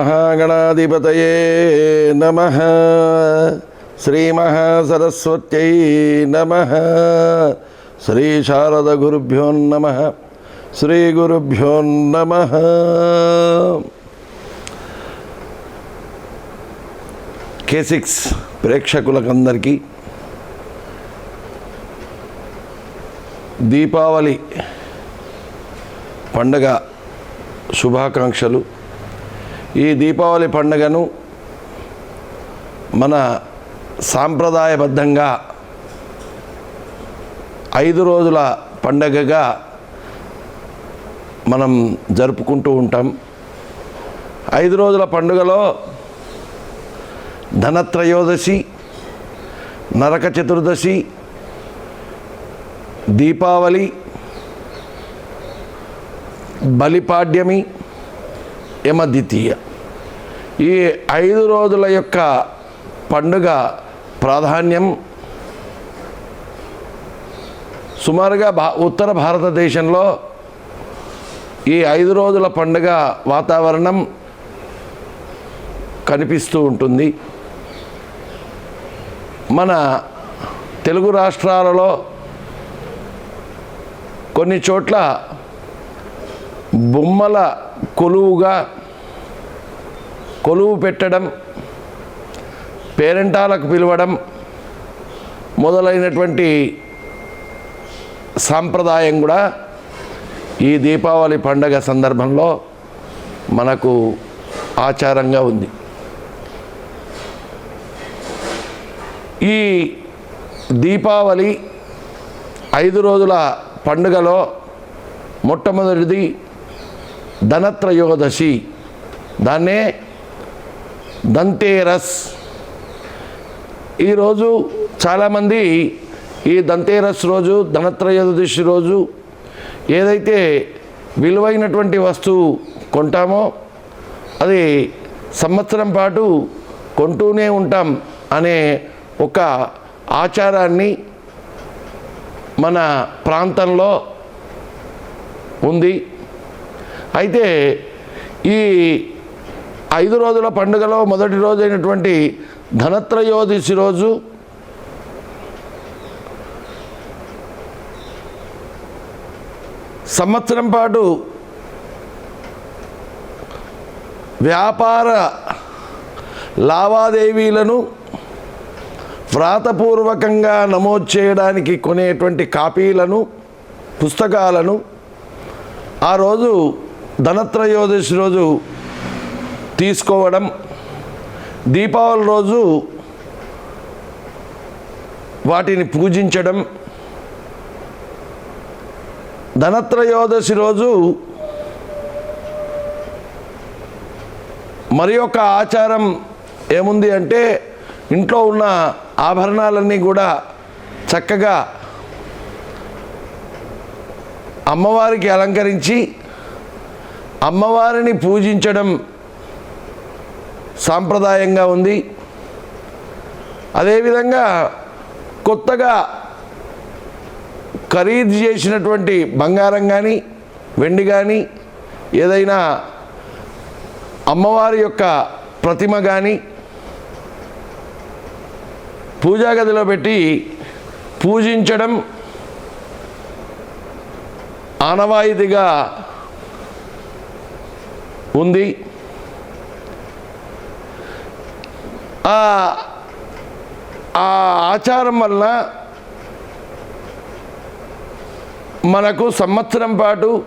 మహాగణాధిపతయే నమ శ్రీమహాసరస్వత్యై నమ శ్రీ శారదగురుభ్యోన్నమ శ్రీ గురుభ్యో కేసిక్స్ కే సిక్స్ ప్రేక్షకులకందరికీ దీపావళి పండగ శుభాకాంక్షలు. ఈ దీపావళి పండుగను మన సాంప్రదాయబద్ధంగా ఐదు రోజుల పండగగా మనం జరుపుకుంటూ ఉంటాం. ఐదు రోజుల పండుగలో ధనత్రయోదశి నరక చతుర్దశి దీపావళి బలిపాడ్యమి యమద్వితీయ. ఈ ఐదు రోజుల యొక్క పండుగ ప్రాధాన్యం సుమారుగా భా ఉత్తర భారతదేశంలో ఈ ఐదు రోజుల పండుగ వాతావరణం కనిపిస్తూ ఉంటుంది. మన తెలుగు రాష్ట్రాలలో కొన్ని చోట్ల బొమ్మల కొలువుగా కొలువు పెట్టడం పేరెంటాలకు పిలవడం మొదలైనటువంటి సాంప్రదాయం కూడా ఈ దీపావళి పండగ సందర్భంలో మనకు ఆచారంగా ఉంది. ఈ దీపావళి ఐదు రోజుల పండుగలో మొట్టమొదటిది ధనత్రయోదశి. దాన్నే దంతేరస్. ఈరోజు చాలామంది ఈ దంతేరస్ రోజు ధనత్రయోదశి రోజు ఏదైతే విలువైనటువంటి వస్తువు కొంటామో అది సంవత్సరం పాటు కొంటూనే ఉంటాం అనే ఒక ఆచారాన్ని మన ప్రాంతంలో ఉంది. అయితే ఈ ఐదు రోజుల పండుగలో మొదటి రోజు అయినటువంటి ధనత్రయోదశి రోజు సంవత్సరం పాటు వ్యాపార లావాదేవీలను వ్రాతపూర్వకంగా నమోదు చేయడానికి కొనేటువంటి కాపీలను పుస్తకాలను ఆ రోజు ధనత్రయోదశి రోజు తీసుకోవడం దీపావళి రోజు వాటిని పూజించడం ధనత్రయోదశి రోజు మరి యొక్క ఆచారం ఏముంది అంటే ఇంట్లో ఉన్న ఆభరణాలన్నీ కూడా చక్కగా అమ్మవారికి అలంకరించి అమ్మవారిని పూజించడం సాంప్రదాయంగా ఉంది. అదేవిధంగా కొత్తగా ఖరీదు చేసినటువంటి బంగారం కానీ వెండి కానీ ఏదైనా అమ్మవారి యొక్క ప్రతిమ కానీ పూజా గదిలో పెట్టి పూజించడం ఆనవాయితీగా ఉంది. ఆ ఆచారం వల్ల మనకు సంవత్సరం పాటు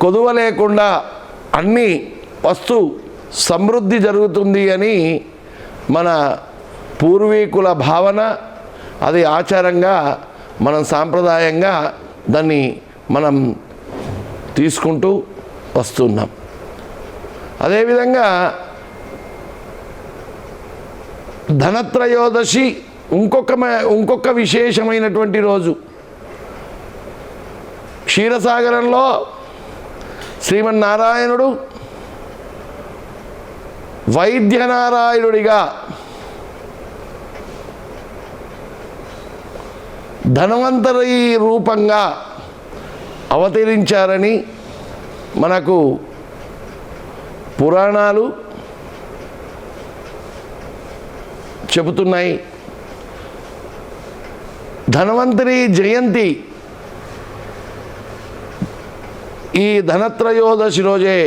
కొదువ లేకుండా అన్ని వస్తు సమృద్ధి జరుగుతుంది అని మన పూర్వీకుల భావన అది ఆచారంగా మనం సాంప్రదాయంగా దాన్ని మనం తీసుకుంటూ వస్తున్నాం. అదేవిధంగా ధనత్రయోదశి ఇంకొక మ- ఇంకొక విశేషమైనటువంటి రోజు. క్షీరసాగరంలో శ్రీమన్నారాయణుడు వైద్యనారాయణుడిగా ధనవంతరి రూపంగా అవతరించారని మనకు పురాణాలు చెబుతున్నాయి. ధనవంతరి జయంతి. ఈ ధనత్రయోదశి రోజే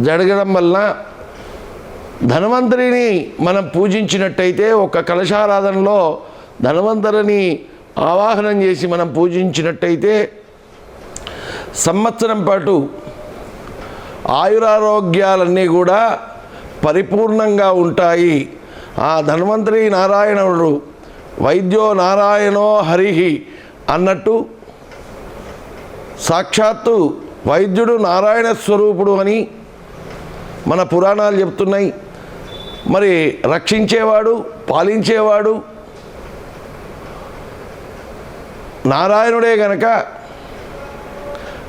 జరగడం వల్ల ధన్వంతరిని మనం పూజించినట్టయితే ఒక కలశారాధనలో ధన్వంతరిని ఆవాహనం చేసి మనం పూజించినట్టయితే సంవత్సరం పాటు ఆయురారోగ్యాలన్నీ కూడా పరిపూర్ణంగా ఉంటాయి. ఆ ధన్వంతరి నారాయణుడు వైద్యో నారాయణో హరిహి అన్నట్టు సాక్షాత్తు వైద్యుడు నారాయణ స్వరూపుడు అని మన పురాణాలు చెప్తున్నాయి. మరి రక్షించేవాడు పాలించేవాడు నారాయణుడే గనక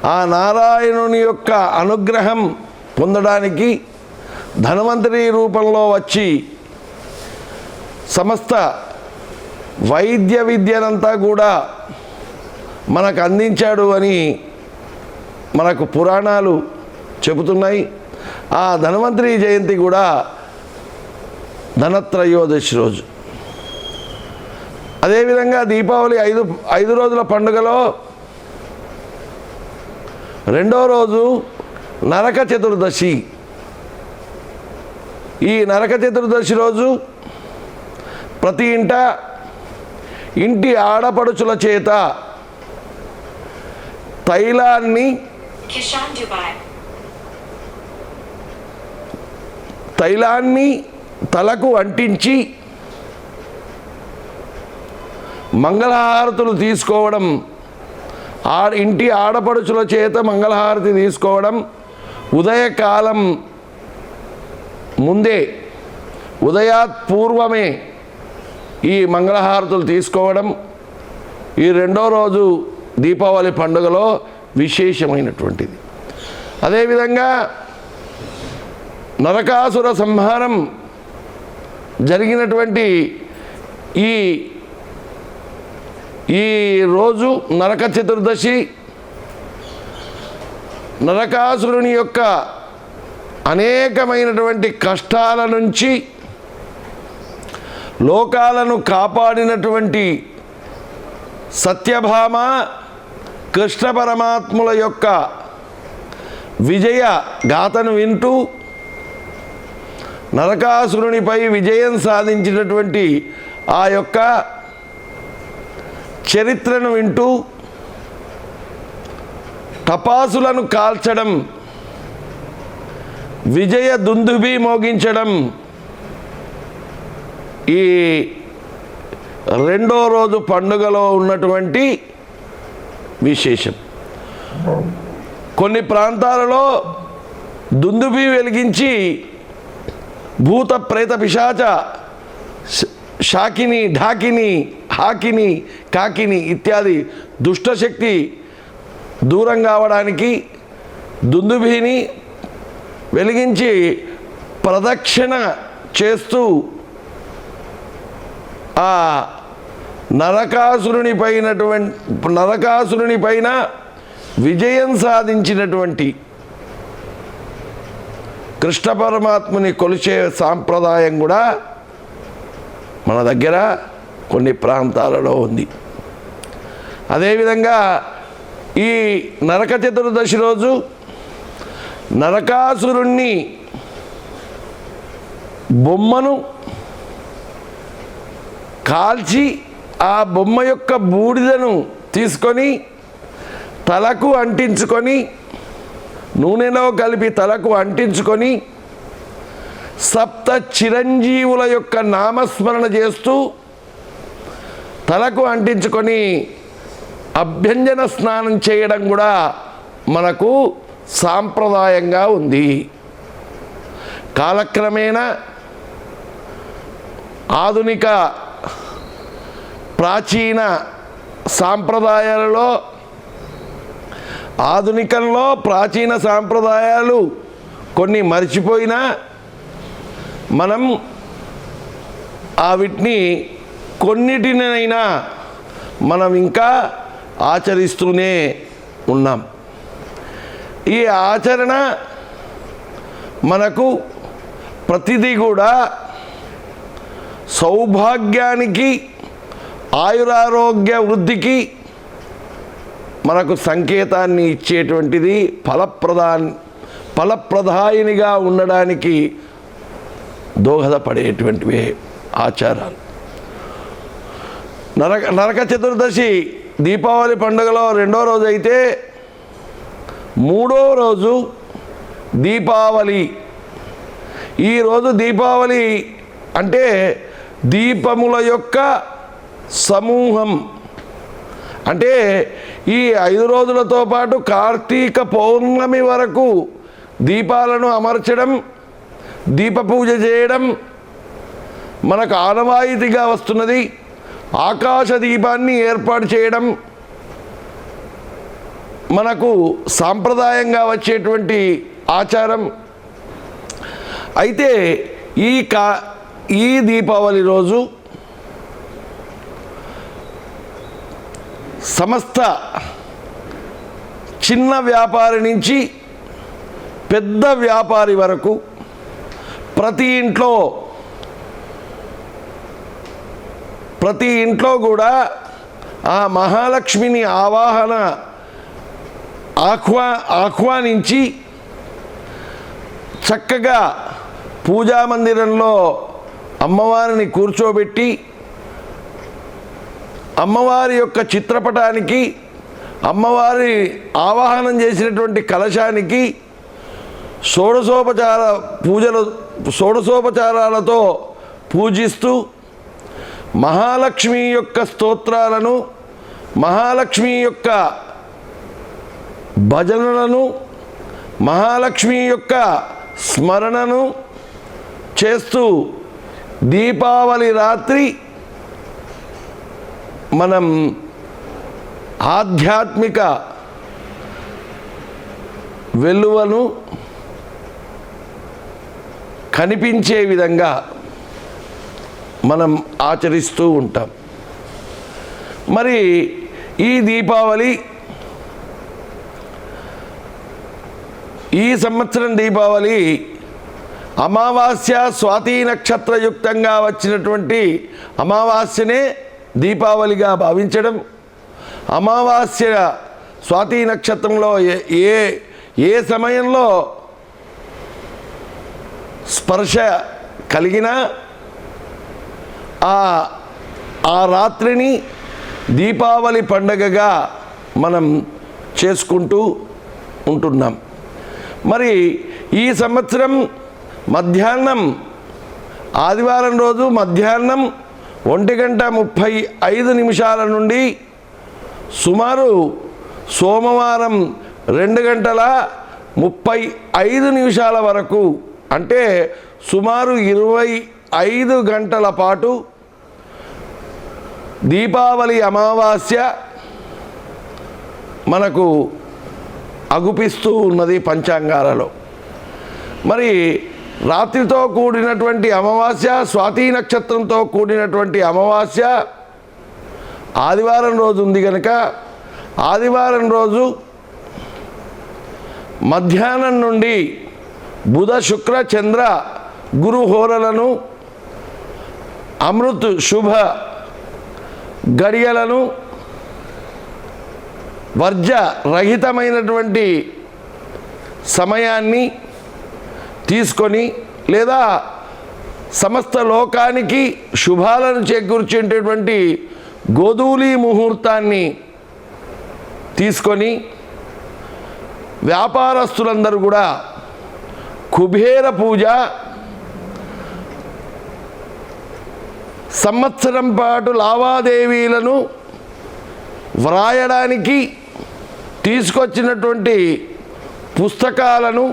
ఆ నారాయణుని యొక్క అనుగ్రహం పొందడానికి ధనవంతరి రూపంలో వచ్చి సమస్త వైద్య విద్యనంతా కూడా మనకు అందించాడు అని మనకు పురాణాలు చెబుతున్నాయి. ఆ ధన్వంతరి జయంతి కూడా ధనత్రయోదశి రోజు. అదేవిధంగా దీపావళి ఐదు ఐదు రోజుల పండుగలో రెండో రోజు నరక చతుర్దశి. ఈ నరక చతుర్దశి రోజు ప్రతి ఇంట ఇంటి ఆడపడుచుల చేత తైలాన్ని. తైలాన్ని తలకు అంటించి మంగళహారతులు తీసుకోవడం ఆ ఇంటి ఆడపడుచుల చేత మంగళహారతి తీసుకోవడం ఉదయకాలం ముందే ఉదయాత్ పూర్వమే ఈ మంగళహారతులు తీసుకోవడం ఈ రెండో రోజు దీపావళి పండుగలో విశేషమైనటువంటిది. అదేవిధంగా నరకాసుర సంహారం జరిగినటువంటి ఈ ఈ రోజు నరక చతుర్దశి నరకాసురుని యొక్క అనేకమైనటువంటి కష్టాల నుంచి లోకాలను కాపాడినటువంటి సత్యభామ కృష్ణ పరమాత్ముల యొక్క విజయ గాథను వింటూ నరకాసురునిపై విజయం సాధించినటువంటి ఆ యొక్క చరిత్రను వింటూ టపాసులను కాల్చడం విజయ దుందుబి మోగించడం ఈ రెండో రోజు పండుగలో ఉన్నటువంటి విశేషం. కొన్ని ప్రాంతాలలో దుందుబి వెలిగించి భూత ప్రేత పిశాచ షాకిని ఢాకిని హాకిని కాకిని ఇత్యాది దుష్టశక్తి దూరం కావడానికి దుందుబీని వెలిగించి ప్రదక్షిణ చేస్తూ ఆ నరకాసురుని పైనటువంటి నరకాసురుని పైన విజయం సాధించినటువంటి కృష్ణ పరమాత్మని కొలిచే సాంప్రదాయం కూడా మన దగ్గర కొన్ని ప్రాంతాలలో ఉంది. అదేవిధంగా ఈ నరక చతుర్దశి రోజు నరకాసురుణ్ణి బొమ్మను కాల్చి ఆ బొమ్మ యొక్క బూడిదను తీసుకొని తలకు అంటించుకొని నూనెలో కలిపి తలకు అంటించుకొని సప్త చిరంజీవుల యొక్క నామస్మరణ చేస్తూ తలకు అంటించుకొని అభ్యంజన స్నానం చేయడం కూడా మనకు సాంప్రదాయంగా ఉంది. కాలక్రమేణా ఆధునిక ప్రాచీన సాంప్రదాయాలలో ఆధునికంలో ప్రాచీన సాంప్రదాయాలు కొన్ని మర్చిపోయినా మనం ఆ వీటిని కొన్నిటినైనా మనం ఇంకా ఆచరిస్తూనే ఉన్నాం. ఈ ఆచరణ మనకు ప్రతిదీ కూడా సౌభాగ్యానికి ఆయురారోగ్య వృద్ధికి మనకు సంకేతాన్ని ఇచ్చేటువంటిది ఫలప్రదా ఫలప్రదాయినిగా ఉండడానికి దోహదపడేటువంటివే ఆచారాలు. నరక నరక చతుర్దశి దీపావళి పండుగలో రెండో రోజు అయితే మూడో రోజు దీపావళి. ఈరోజు దీపావళి అంటే దీపముల యొక్క సమూహం. అంటే ఈ ఐదు రోజులతో పాటు కార్తీక పౌర్ణమి వరకు దీపాలను అమర్చడం దీప పూజ చేయడం మనకు ఆనవాయితీగా వస్తున్నది. ఆకాశ దీపాన్ని ఏర్పాటు చేయడం మనకు సాంప్రదాయంగా వచ్చేటువంటి ఆచారం. అయితే ఈ కా ఈ దీపావళి రోజు సమస్త చిన్న వ్యాపారి నుంచి పెద్ద వ్యాపారి వరకు ప్రతి ఇంట్లో ప్రతి ఇంట్లో కూడా ఆ మహాలక్ష్మిని ఆవాహన ఆహ్వా ఆహ్వానించి చక్కగా పూజా మందిరంలో అమ్మవారిని కూర్చోబెట్టి అమ్మవారి యొక్క చిత్రపటానికి అమ్మవారి ఆవాహనం చేసినటువంటి కలశానికి షోడశోపచార పూజలు షోడశోపచారాలతో పూజిస్తూ మహాలక్ష్మి యొక్క స్తోత్రాలను మహాలక్ష్మి యొక్క భజనలను మహాలక్ష్మి యొక్క స్మరణను చేస్తూ దీపావళి రాత్రి మనం ఆధ్యాత్మిక వెలువను కనిపించే విధంగా మనం ఆచరిస్తూ ఉంటాం. మరి ఈ దీపావళి ఈ సంవత్సరం దీపావళి అమావాస్య స్వాతి నక్షత్రయుక్తంగా వచ్చినటువంటి అమావాస్యనే దీపావళిగా భావించడం అమావాస్య స్వాతి నక్షత్రంలో ఏ ఏ ఏ సమయంలో స్పర్శ కలిగినా ఆ ఆ రాత్రిని దీపావళి పండగగా మనం చేసుకుంటూ ఉంటున్నాం. మరి ఈ సంవత్సరం మధ్యాహ్నం ఆదివారం రోజు మధ్యాహ్నం ఒంటి గంట ముప్పై ఐదు నిమిషాల నుండి సుమారు సోమవారం రెండు గంటల ముప్పై ఐదు నిమిషాల వరకు అంటే సుమారు ఇరవై ఐదు గంటల పాటు దీపావళి అమావాస్య మనకు అగుపిస్తూ ఉన్నది పంచాంగాలలో. మరి రాత్రితో కూడినటువంటి అమావాస్య స్వాతి నక్షత్రంతో కూడినటువంటి అమావాస్య ఆదివారం రోజు ఉంది కనుక ఆదివారం రోజు మధ్యాహ్నం నుండి బుధ శుక్ర చంద్ర గురు హోరలను అమృత్ శుభ గడియలను వర్జ రహితమైనటువంటి సమయాన్ని తీసుకొని లేదా సమస్త లోకానికి శుభాలను చేకూర్చేటటువంటి గోధూలి ముహూర్తాన్ని తీసుకొని వ్యాపారస్తులందరూ కూడా కుబేర పూజ సంవత్సరం పాటు లావాదేవీలను వ్రాయడానికి తీసుకొచ్చినటువంటి పుస్తకాలను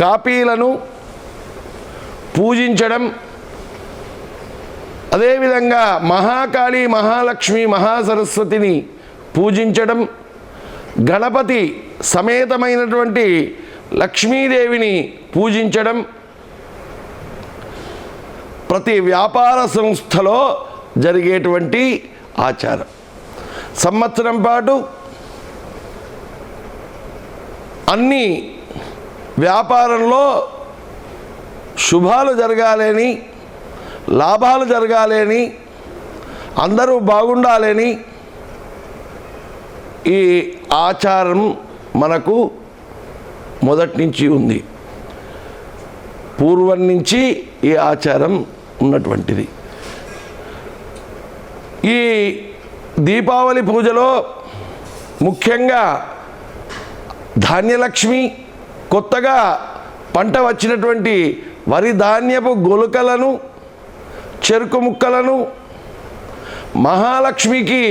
కాపీలను పూజించడం అదేవిధంగా మహాకాళి మహాలక్ష్మి మహాసరస్వతిని పూజించడం గణపతి సమేతమైనటువంటి లక్ష్మీదేవిని పూజించడం ప్రతి వ్యాపార సంస్థలో జరిగేటువంటి ఆచారం. సంవత్సరం పాటు అన్నీ వ్యాపారంలో శుభాలు జరగాలని లాభాలు జరగాలని అందరూ బాగుండాలని ఈ ఆచారం మనకు మొదటి నుంచి ఉంది. పూర్వం నుంచి ఈ ఆచారం ఉన్నటువంటిది. ఈ దీపావళి పూజలో ముఖ్యంగా ధాన్యలక్ష్మి కొత్తగా పంట వచ్చినటువంటి వరి ధాన్యపు గొలుకలను చెరుకు ముక్కలను మహాలక్ష్మికి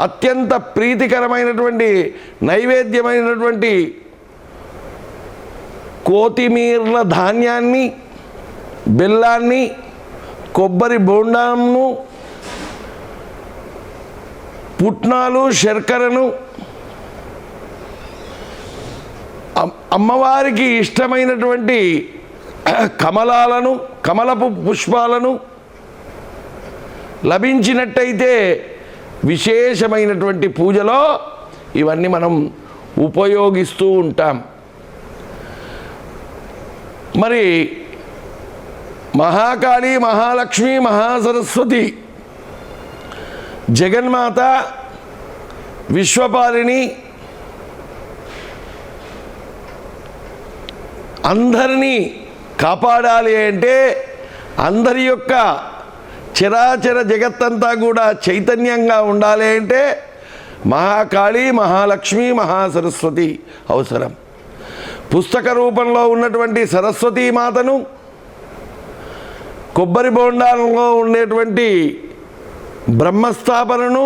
అత్యంత ప్రీతికరమైనటువంటి నైవేద్యమైనటువంటి కోతిమీర్ల ధాన్యాన్ని బెల్లాన్ని కొబ్బరి బోండాను పుట్నాలు శర్కరను అమ్మవారికి ఇష్టమైనటువంటి కమలాలను కమలపు పుష్పాలను లభించినట్టయితే విశేషమైనటువంటి పూజలో ఇవన్నీ మనం ఉపయోగిస్తూ ఉంటాం. మరి మహాకాళి మహాలక్ష్మి మహాసరస్వతి జగన్మాత విశ్వపాలిని అందరినీ కాపాడాలి అంటే అందరి యొక్క చిరాచర జగత్తంతా కూడా చైతన్యంగా ఉండాలి అంటే మహాకాళి మహాలక్ష్మి మహాసరస్వతి అవసరం. పుస్తక రూపంలో ఉన్నటువంటి సరస్వతీ మాతను కొబ్బరి బోండాలలో ఉండేటువంటి బ్రహ్మస్థాపనను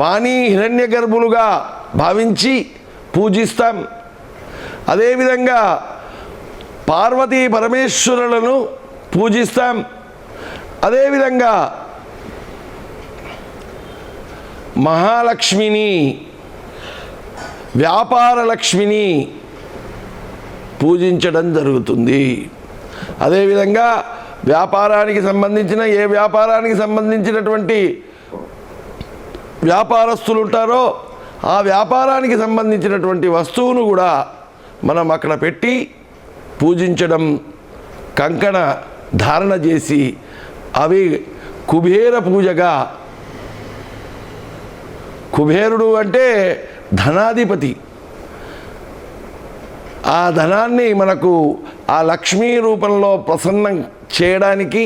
వాణి హిరణ్య గర్భులుగా భావించి పూజిస్తాం. అదేవిధంగా పార్వతీ పరమేశ్వరులను పూజిస్తాం. అదేవిధంగా మహాలక్ష్మిని వ్యాపార లక్ష్మిని పూజించడం జరుగుతుంది. అదేవిధంగా వ్యాపారానికి సంబంధించిన ఏ వ్యాపారానికి సంబంధించినటువంటి వ్యాపారస్తులు ఉంటారో ఆ వ్యాపారానికి సంబంధించినటువంటి వస్తువును కూడా మనం అక్కడ పెట్టి పూజించడం కంకణ ధారణ చేసి అవి కుబేర పూజగా కుబేరుడు అంటే ధనాధిపతి. ఆ ధనాన్ని మనకు ఆ లక్ష్మీ రూపంలో ప్రసన్నం చేయడానికి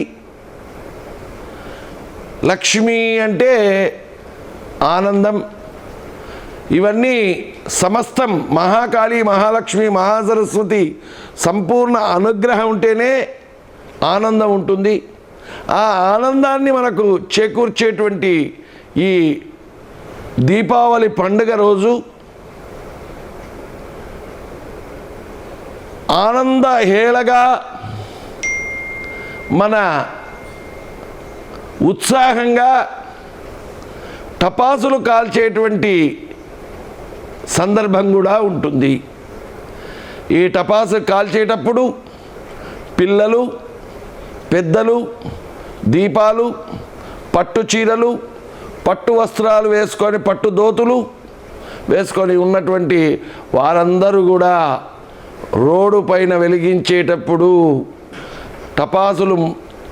లక్ష్మి అంటే ఆనందం ఇవన్నీ సమస్తం మహాకాళి మహాలక్ష్మి మహాసరస్వతి సంపూర్ణ అనుగ్రహం ఉంటేనే ఆనందం ఉంటుంది. ఆ ఆనందాన్ని మనకు చేకూర్చేటువంటి ఈ దీపావళి పండుగ రోజు ఆనంద హేళగా మన ఉత్సాహంగా టపాసులు కాల్చేటువంటి సందర్భం కూడా ఉంటుంది. ఈ టపాసు కాల్చేటప్పుడు పిల్లలు పెద్దలు దీపాలు పట్టు చీరలు పట్టు వస్త్రాలు వేసుకొని పట్టు దోతులు వేసుకొని ఉన్నటువంటి వారందరూ కూడా రోడ్డు పైన వెలిగించేటప్పుడు టపాసులు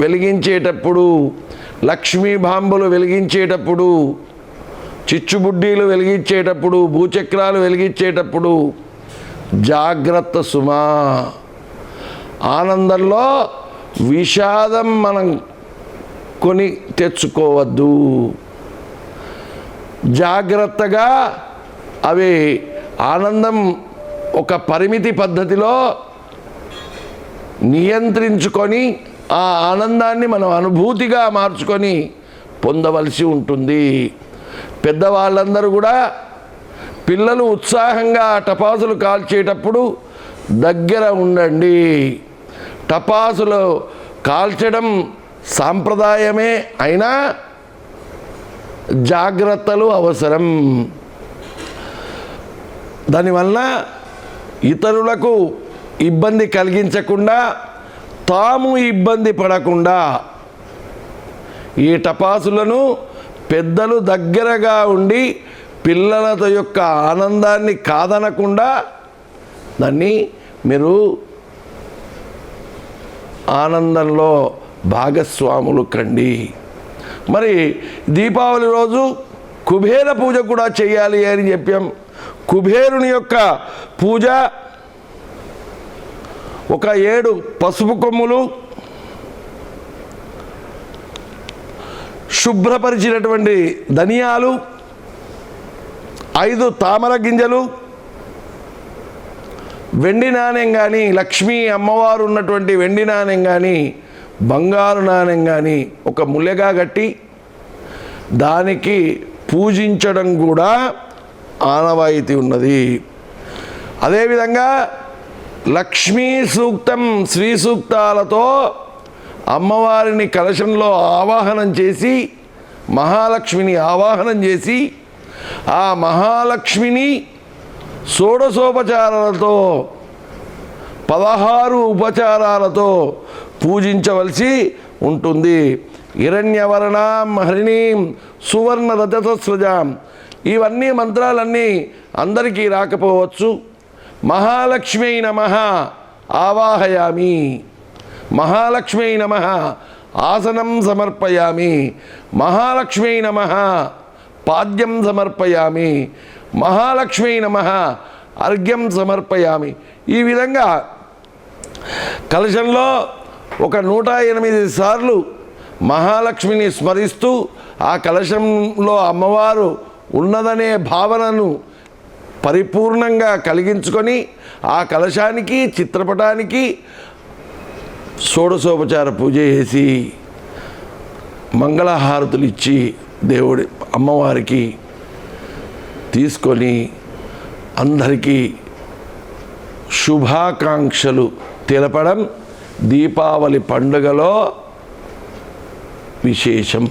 వెలిగించేటప్పుడు లక్ష్మీ బాంబులు వెలిగించేటప్పుడు చిచ్చుబుడ్డీలు వెలిగించేటప్పుడు భూచక్రాలు వెలిగించేటప్పుడు జాగ్రత్త సుమా. ఆనందంలో విషాదం మనం కొని తెచ్చుకోవద్దు. జాగ్రత్తగా అవి ఆనందం ఒక పరిమితి పద్ధతిలో నియంత్రించుకొని ఆ ఆనందాన్ని మనం అనుభూతిగా మార్చుకొని పొందవలసి ఉంటుంది. పెద్దవాళ్ళందరూ కూడా పిల్లలు ఉత్సాహంగా టపాసులు కాల్చేటప్పుడు దగ్గర ఉండండి. టపాసులు కాల్చడం సాంప్రదాయమే అయినా జాగ్రత్తలు అవసరం. దానివల్ల ఇతరులకు ఇబ్బంది కలిగించకుండా తాము ఇబ్బంది పడకుండా ఈ టపాసులను పెద్దలు దగ్గరగా ఉండి పిల్లలతో యొక్క ఆనందాన్ని కాదనకుండా దాన్ని మీరు ఆనందంలో భాగస్వాములు కండి. మరి దీపావళి రోజు కుబేర పూజ కూడా చేయాలి అని చెప్పాం. కుబేరుని యొక్క పూజ ఒక ఏడు పసుపు కొమ్ములు శుభ్రపరిచినటువంటి ధనియాలు ఐదు తామర గింజలు వెండి నాణ్యం కానీ లక్ష్మీ అమ్మవారు ఉన్నటువంటి వెండి నాణ్యం కానీ బంగారు నాణ్యం కానీ ఒక ముల్లెగా కట్టి దానికి పూజించడం కూడా ఆనవాయితీ ఉన్నది. అదేవిధంగా లక్ష్మీ సూక్తం శ్రీ సూక్తాలతో అమ్మవారిని కలశంలో ఆవాహనం చేసి మహాలక్ష్మిని ఆవాహనం చేసి ఆ మహాలక్ష్మిని షోడశోపచారాలతో పదహారు ఉపచారాలతో పూజించవలసి ఉంటుంది. హిరణ్యవర్ణాం హరిణీం సువర్ణ రజతస్వజాం ఇవన్నీ మంత్రాలన్నీ అందరికీ రాకపోవచ్చు. మహాలక్ష్మి నమ ఆవాహయామి. మహాలక్ష్మీ నమ. ఆసనం సమర్పయామి. మహాలక్ష్మీ నమ. పాద్యం సమర్పయామి. మహాలక్ష్మీ నమ. అర్ఘ్యం సమర్పయామి. ఈ విధంగా కలశంలో ఒక నూట ఎనిమిది సార్లు మహాలక్ష్మిని స్మరిస్తూ ఆ కలశంలో అమ్మవారు ఉన్నదనే భావనను పరిపూర్ణంగా కలిగించుకొని ఆ కలశానికి చిత్రపటానికి షోడశోపచార పూజ చేసి మంగళహారతులు ఇచ్చి దేవుడి అమ్మవారికి తీసుకొని అందరికీ శుభాకాంక్షలు తెలపడం దీపావళి పండుగలో విశేషం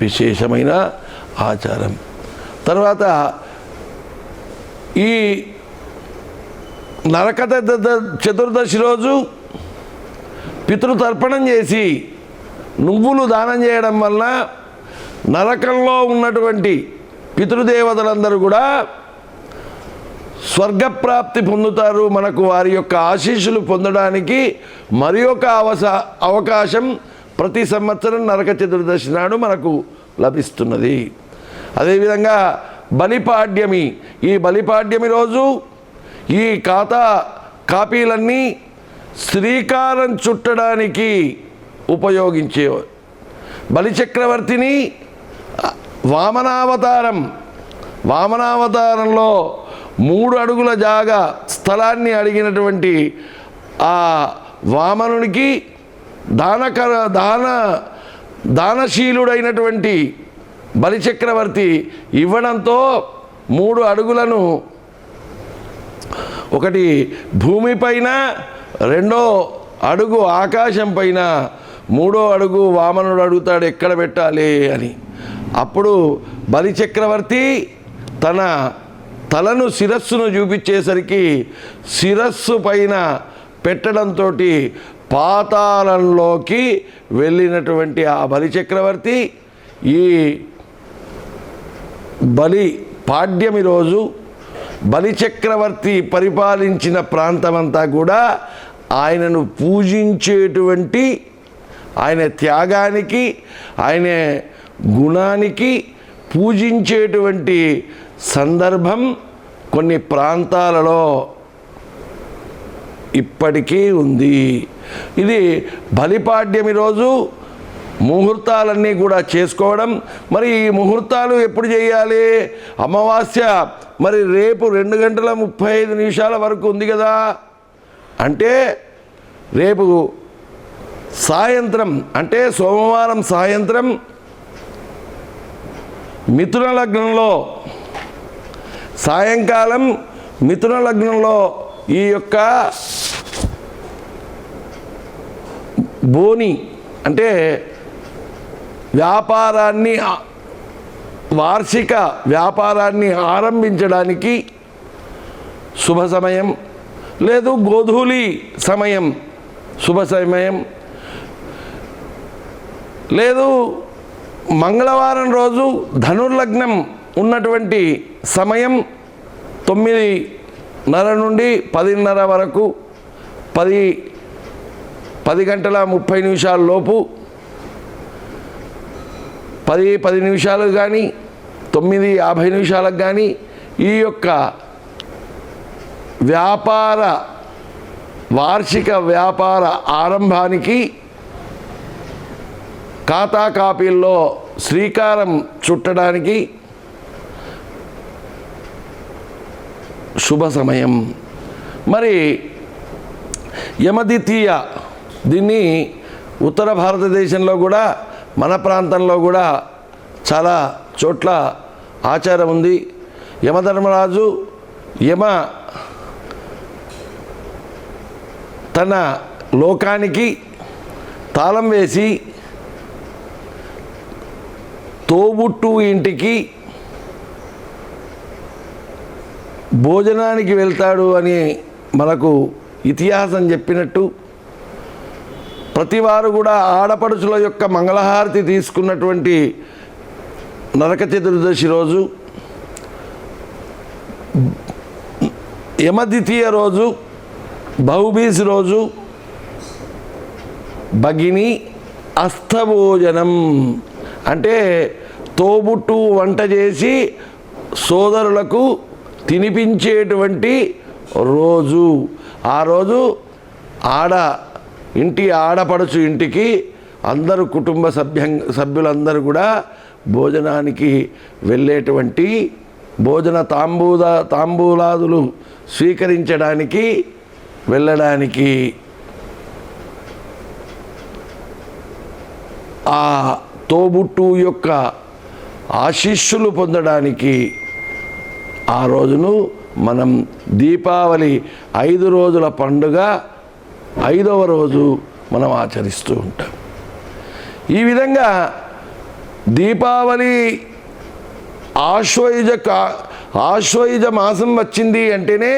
విశేషమైన ఆచారం. తర్వాత ఈ నరక చతుర్దశి రోజు పితృతర్పణం చేసి నువ్వులు దానం చేయడం వల్ల నరకంలో ఉన్నటువంటి పితృదేవతలందరూ కూడా స్వర్గప్రాప్తి పొందుతారు. మనకు వారి యొక్క ఆశీస్సులు పొందడానికి మరి ఒక అవస అవకాశం ప్రతి సంవత్సరం నరక చతుర్దశి నాడు మనకు లభిస్తున్నది. అదేవిధంగా బలిపాడ్యమి. ఈ బలిపాడ్యమి రోజు ఈ ఖాతా కాపీలన్నీ శ్రీకారం చుట్టడానికి ఉపయోగించే బలిచక్రవర్తిని వామనావతారం. వామనావతారంలో మూడు అడుగుల జాగా స్థలాన్ని అడిగినటువంటి ఆ వామనునికి దానకర దాన దానశీలుడైనటువంటి బలిచక్రవర్తి ఇవ్వడంతో మూడు అడుగులను ఒకటి భూమిపైన రెండో అడుగు ఆకాశం పైన మూడో అడుగు వామనుడు అడుగుతాడు ఎక్కడ పెట్టాలి అని. అప్పుడు బలిచక్రవర్తి తన తలను శిరస్సును చూపించేసరికి శిరస్సు పైన పెట్టడంతో పాతాళంలోకి వెళ్ళినటువంటి ఆ బలిచక్రవర్తి ఈ బలి పాడ్యమి రోజు బలిచక్రవర్తి పరిపాలించిన ప్రాంతమంతా కూడా ఆయనను పూజించేటువంటి ఆయన త్యాగానికి ఆయన గుణానికి పూజించేటువంటి సందర్భం కొన్ని ప్రాంతాలలో ఇప్పటికీ ఉంది. ఇది బలిపాడ్యమి రోజు ముహూర్తాలన్నీ కూడా చేసుకోవడం. మరి ఈ ముహూర్తాలు ఎప్పుడు చేయాలి? అమావాస్య. మరి రేపు రెండు గంటల ముప్పై ఐదు నిమిషాల వరకు ఉంది కదా. అంటే రేపు సాయంత్రం అంటే సోమవారం సాయంత్రం మిథున లగ్నంలో సాయంకాలం మిథున లగ్నంలో ఈ యొక్క బోని అంటే వ్యాపారాన్ని వార్షిక వ్యాపారాన్ని ఆరంభించడానికి శుభ సమయం. లేదు గోధూలి సమయం శుభ సమయం. లేదు మంగళవారం రోజు ధనుర్లగ్నం ఉన్నటువంటి సమయం తొమ్మిదిన్నర నుండి పదిన్నర వరకు పది పది గంటల ముప్పై నిమిషాల లోపు పది పది నిమిషాలకు కానీ తొమ్మిది యాభై నిమిషాలకు కానీ ఈ యొక్క వ్యాపార వార్షిక వ్యాపార ఆరంభానికి ఖాతా కాపీల్లో శ్రీకారం చుట్టడానికి శుభ సమయం. మరి యమదితీయ దీన్ని ఉత్తర భారతదేశంలో కూడా మన ప్రాంతంలో కూడా చాలా చోట్ల ఆచారం ఉంది. యమధర్మరాజు యమ తన లోకానికి తాళం వేసి తోబుట్టు ఇంటికి భోజనానికి వెళ్తాడు అని మనకు ఇతిహాసం చెప్పినట్టు ప్రతివారు కూడా ఆడపడుచుల యొక్క మంగళహారతి తీసుకున్నటువంటి నరక చతుర్దశి రోజు యమద్వితీయ రోజు బహుబీసి రోజు భగిని అస్తభోజనం. అంటే తోబుట్టు వంట చేసి సోదరులకు తినిపించేటువంటి రోజు. ఆ రోజు ఆడ ఇంటి ఆడపడుచు ఇంటికి అందరూ కుటుంబ సభ్య సభ్యులందరూ కూడా భోజనానికి వెళ్ళేటువంటి భోజన తాంబూల తాంబూలాదులు స్వీకరించడానికి వెళ్ళడానికి ఆ తోబుట్టు యొక్క ఆశీస్సులు పొందడానికి ఆ రోజును మనం దీపావళి ఐదు రోజుల పండుగ ఐదవ రోజు మనం ఆచరిస్తూ ఉంటాం. ఈ విధంగా దీపావళి ఆశ్వయుజ కా ఆశ్వయుజ మాసం వచ్చింది అంటేనే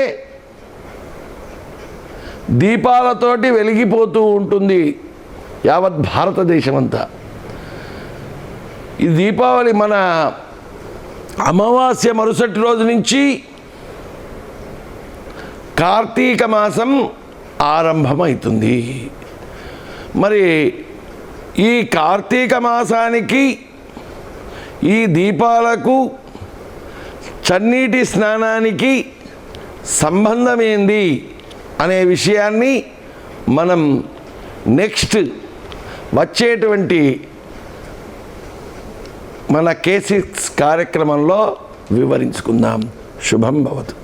దీపాలతోటి వెలిగిపోతూ ఉంటుంది యావత్ భారతదేశం అంతా ఈ దీపావళి మన అమావాస్య మరుసటి రోజు నుంచి కార్తీక మాసం ఆరంభమవుతుంది మరి ఈ కార్తీక మాసానికి ఈ దీపాలకు చన్నీటి స్నానానికి సంబంధం ఏంది? అనే విషయాన్ని మనం నెక్స్ట్ వచ్చేటువంటి మన కేసీస్ కార్యక్రమంలో వివరించుకుందాం. శుభం భవతు.